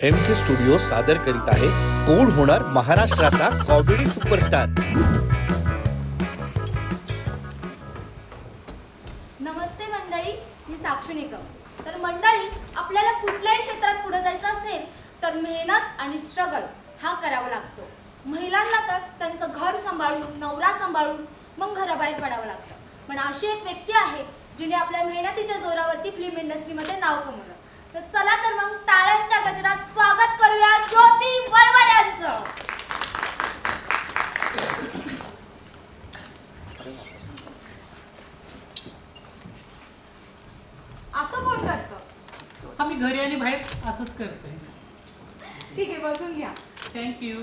M K studio सादर करीत आहे कोण होणार महाराष्ट्राचा कॉमेडी सुपरस्टार नमस्ते मंडळी मी साक्षी निकम. तर मंडळी आपल्याला कुठल्याही क्षेत्रात पुढे जायचं असेल तर मेहनत आणि स्ट्रगल हा करावा लागतो. महिलांना तर त्यांचं घर सांभाळून नवरा सांभाळून मग घराबाहेर पडावं लागतं. पण अशी एक व्यक्ती आहे जिने आपल्या मेहनतीच्या जोरावरती फिल्म इंडस्ट्रीमध्ये नाव कमवलं. तर चला तर मग टाळ्यांच्या गजरात स्वागत करूया ज्योती वळवड यांचं असं कोण करतं? आम्ही घरी आणि बाहेर असंच करतोय. ठीक आहे बसून घ्या. थँक्यू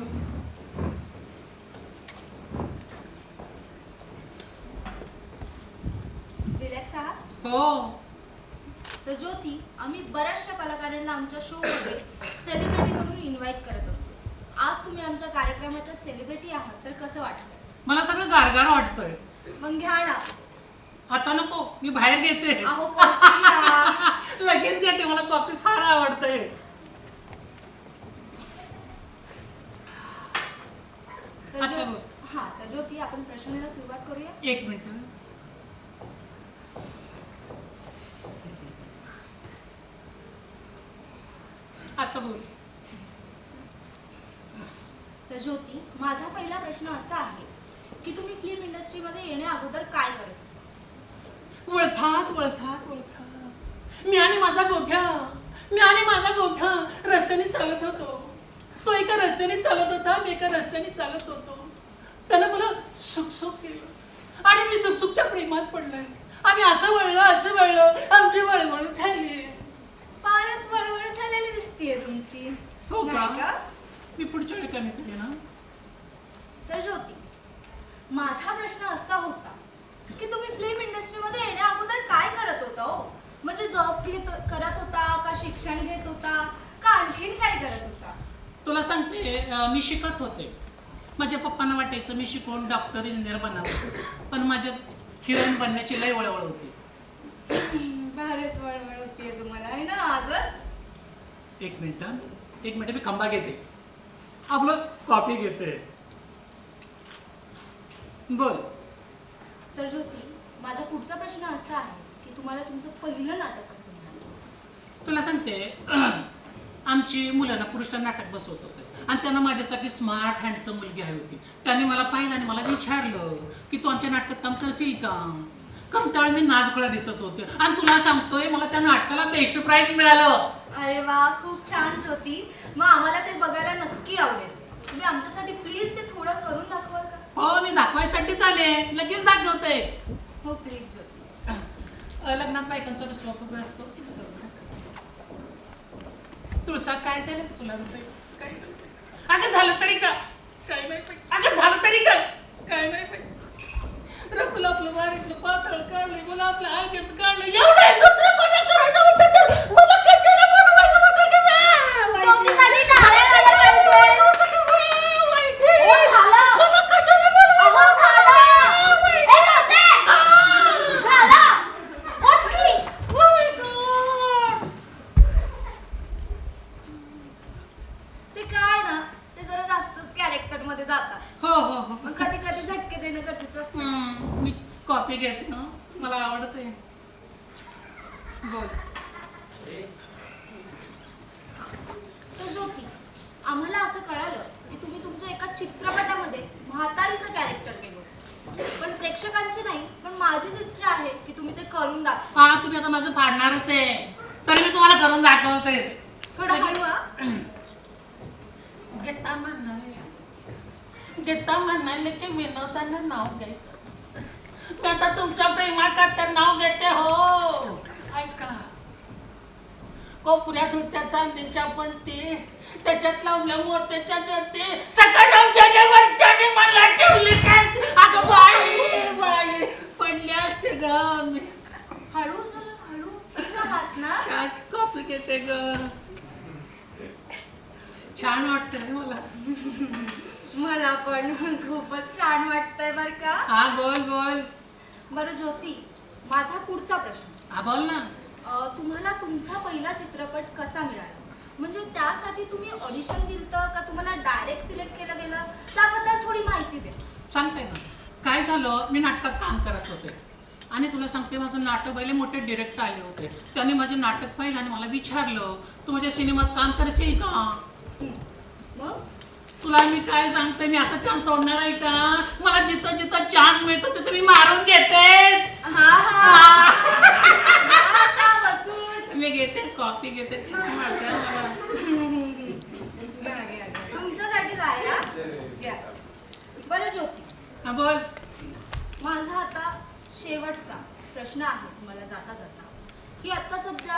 रिलॅक्स आहात? हो. तर ज्योती आम्ही बऱ्याचशा कलाकारांना आमच्या शो मध्ये सेलिब्रिटी म्हणून इन्व्हाइट करत असतो. आज तुम्ही आमच्या कार्यक्रमाच्या सेलिब्रिटी आहात तर कसं वाटतं मला सगळं गारगार वाटतंय. मग घ्या ना. आता नको मी बाहेर घेते. अहो coffee घ्या. लगेच घेते मला कॉफी फार आवडते तर आता ज्यो- बघ. हा तर ज्योती आपण प्रश्नाला सुरुवात करूया. एक मिनिट. आता बोल. तर ज्योती माझा पहिला प्रश्न असा आहे की तुम्ही फिल्म इंडस्ट्रीमध्ये येण्या अगोदर काय करत? वळथात वळथात वळथात. मी आणि माझा गोठ्या मी आणि माझा गोठा रस्त्याने चालत होतो. तो एका रस्त्याने चालत होता मी एका रस्त्याने चालत होतो. त्यानं मला सुखसुख केलं. आणि मी सुखसुखच्या प्रेमात पडलोय. आम्ही असं वळलो असं वळलो आमची वळवळ झाली. दिसतीये तुमची. हो नाही का? मी पुढच्या वेळी कमी करेन ना तर ज्योती माझा प्रश्न असा होता की तुम्ही फिल्म इंडस्ट्रीमध्ये येण्या अगोदर काय करत होता हो? म्हणजे जॉब घेत करत होता का शिक्षण घेत होता? का आणखीन काय करत होता? तुला सांगते अं, मी शिकत होते. माझ्या पप्पांना वाटायचं मी शिकवून डॉक्टर इंजिनियर बनावं. पण माझ्यात हिरोईन बनण्याची लय वळवळ होती. फारच वळवळ होतीये तुम्हाला. एक मिनिट. एक मिनिट मी खंबा घेते. आपलं कॉफी घेते. बोल. तर ज्योती माझा पुढचा प्रश्न असा आहे की तुम्हाला तुमचं पहिलं नाटक कसं मिळालं तुला सांगते आमची मुलांना पुरुषला नाटक बसवत होते. आणि त्यांना माझ्यासाठी स्मार्ट हँडसम मुलगी हवी होती. त्याने मला पाहिलं आणि मला विचारलं की तू आमच्या नाटकात काम करशील का? कारण त्यावेळी मी नादखुळा दिसत होते. आणि तुला सांगतोय मला त्या नाटकाला बेस्ट प्राइज मिळालं. अरे वा खूप छान ज्योती. मग आम्हाला ते बघायला नक्की आवडेल. तुम्ही आमच्यासाठी प्लीज ते थोडं करून दाखवाल का? हो मी दाखवायसाठीच आले लगेच दाखवते. हो प्लीज ज्योती. अ, लग्नात बायकांचा रसवा फुगवा असतो. तुळसा काय झालं? तुला विषय काय नाही. अगं झालं तरी का काय नाही बाई. अगं झालं तरी का काय नाही बाई. रकुल आपलं वारीतलं पातळ काढले मला आपलं आलगेत काढले एवढं दुसरं कोणी करायचं होतं तर मला कशाला बनवायचं होतं की नाही? ज्योतीसाठी टाळ्या वाजवायला पाहिजे. ओ, झालं. मला कशाला बनवायचं अहो, झालं. ए, ज्योती. झालं. उठ की. Oh my God. ते काय ना ते जरा जास्तच कॅरेक्टर मध्ये जातात. हो हो हो. मग कधी कधी झटके देणं गरजेचं असतं. हम्म, मी कॉपी घेते ना. मला आवडते बोल. तर ज्योती आम्हाला असं कळालं की तुम्ही तुमच्या एका चित्रपटामध्ये म्हातारीचं कॅरेक्टर केलं. पण प्रेक्षकांची नाही पण माझीच इच्छा आहे की तुम्ही ते करून दाखवा. हा तुम्ही आता माझं फाडणारच आहे. तरी मी तुम्हाला करून दाखवतेच. थोडं हळू हा. गीता म्हणाले गीता म्हणाले की विनोदांना नाव घ्यायचं मी आता तुमच्या प्रेमात तर नाव घेते हो. ऐका. कोपऱ्यात होत्या चांदीच्या पंती त्याच्यात लावल्या मोत्याच्या ज्योती सकाळ गेल्यावर मला ठेवली कांती अगं बाई बाई पडले असते ग मी हळू जरा हळू ठीक आहात ना छान कॉफी घेते ग छान वाटतंय मला पण खूपच छान वाटतंय बर का? हा बोल बोल. बरं ज्योती माझा पुढचा प्रश्न. हा बोल ना. अं, तुम्हाला तुमचा पहिला चित्रपट कसा मिळाला? म्हणजे त्यासाठी तुम्ही ऑडिशन दिलं का तुम्हाला डायरेक्ट सिलेक्ट केलं गेलं? त्याबद्दल थोडी माहिती दे. सांगते ना. काय झालं? मी नाटकात काम करत होते. आणि तुला सांगते माझं नाटक पहिले मोठे डिरेक्टर आले होते. त्यांनी माझे नाटक पाहिलं आणि मला विचारलं तू माझ्या सिनेमात काम करशील का? मग? तुला मी काय सांगते? मी असा चान्स सोडणार आहे का? मला जिथं जिथं चान्स मिळतो तिथं मी मारून घेते. हा हा. आता बसून मी घेते कॉफी घेते. छान वाटतं मला. तुमच्यासाठी? घ्या. बरं ज्योती. हा, बोल. माझा आता शेवटचा प्रश्न आहे तुम्हाला जाता जाता. की आता सध्या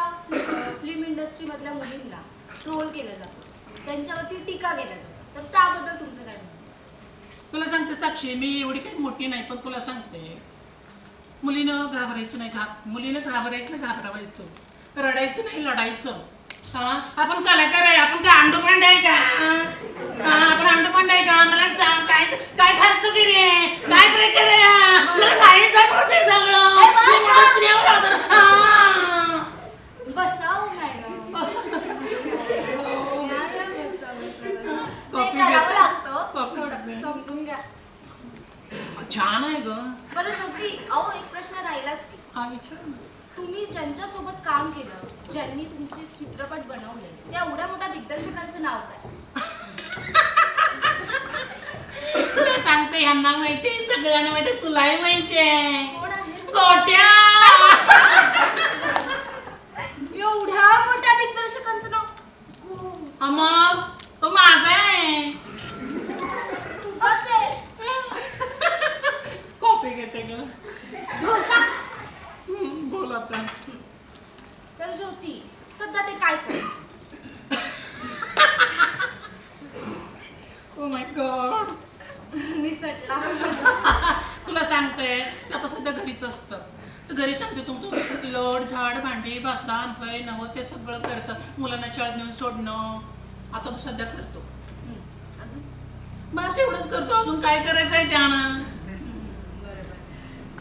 फिल्म इंडस्ट्रीमधल्या मुलींना ट्रोल केलं जातं. त्यांच्यावरती टीका केल्या जातात तर त्याबद्दल तुमचं काय म्हणणं? तुला सांगते साक्षी मी एवढी काही मोठी नाही पण तुला सांगते. मुलीनं घाबरायचं नाही घा मुलीनं घाबरायचं नाही घाबरावायचं. रडायचं नाही लढायचं. हा? आपण कलाकार आहे आपण काय अंडोपांड आहे का? हा? आपण अंडोपांड आहे का? मला सांग काय काय ठाकतो की रे काय ब्रेकर आहे मला नाही जाणवते सगळं मी. मला स्त्रियावर हा. बसाव मॅडम या, या, बसा, बसा, बसा. ते कॉफी करावं घेते. लागतं कॉफी थोडं घेते. समजून घ्या छान आहे ग बरं ज्योती अहो एक प्रश्न राहिलाच की हा विचार ना. तुम्ही ज्यांच्यासोबत काम केलं ज्यांनी तुमचे चित्रपट बनवले. त्या एवढ्या मोठ्या दिग्दर्शकांचं नाव काय? तुला सांगते ह्यांना माहितीये सगळ्यांना माहितीये तुलाही माहितीये कोण आहे? गोट्या एवढ्या मोठ्या दिग्दर्शकांचं नाव कोण? हा मग तो माझा आहे तुमचंच आहे कॉफी घेते ग घोसा. हम्म, बोल आता तर ज्योती सध्या ते काय करतात ओ माय गॉड निसटला तुला सांगते ते आता सध्या घरीच असतं. तर घरी सांगते तुमचं लोड झाड भांडी बासान पै नवं ते सगळं करतात मुलांना शाळेत नेऊन सोडणं. आता तो सध्या करतो. बस एवढंच करतो. अजून काय करायचं आहे त्यानं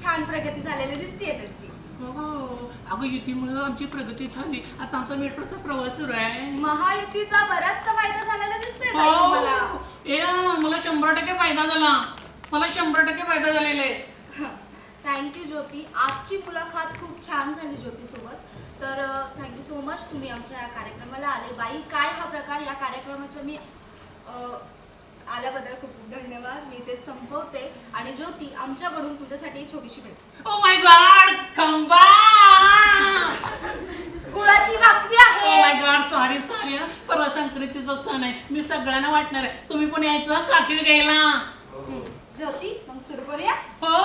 छान प्रगती झालेली दिसतीये त्याची. हो अगं युतीमुळे आमची प्रगती झाली. आता आमचा मेट्रोचा प्रवास सुरू आहे. महायुतीचा बराचसा फायदा झालेला दिसतोय बाई तुम्हाला. हो ए मला शंभर टक्के फायदा झाला. मला शंभर टक्के फायदा झालेला आहे. थँक्यू ज्योती आजची मुलाखत खूप छान झाली ज्योती सोबत. तर थँक्यू सो मच तुम्ही आमच्या या कार्यक्रमाला आले. बाई काय हा प्रकार? या कार्यक्रमाचं मी आल्याबद्दल खूप खूप धन्यवाद. मी ते संपवते. आणि ज्योती आमच्याकडून तुझ्यासाठी छोटीशी भेट. Oh my God oh my आहे? गॉड सॉरी सॉरी परवा संक्रांतीचा सण आहे. मी सगळ्यांना वाटणार आहे. तुम्ही पण यायचं काकीळ घ्यायला हं, ज्योती मग सुरू करूया हो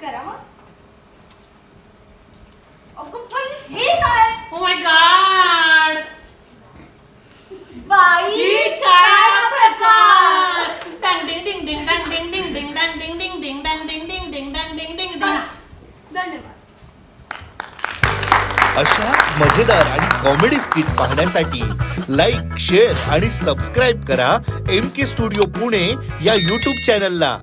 करा मग अगं बाई, हे काय ओ माय गॉड बाई ही काय प्रकार डंग डिंग डिंग डिंग डंग डिंग डिंग डिंग डंग डिंग डिंग डिंग डंग डिंग डिंग डिंग डंग डिंग डिंग चला, डिंग धन्यवाद अशाच मजेदार आणि कॉमेडी स्किट पाहण्यासाठी लाईक शेअर आणि सबस्क्राईब करा एम के स्टुडिओ पुणे या यूट्यूब चॅनलला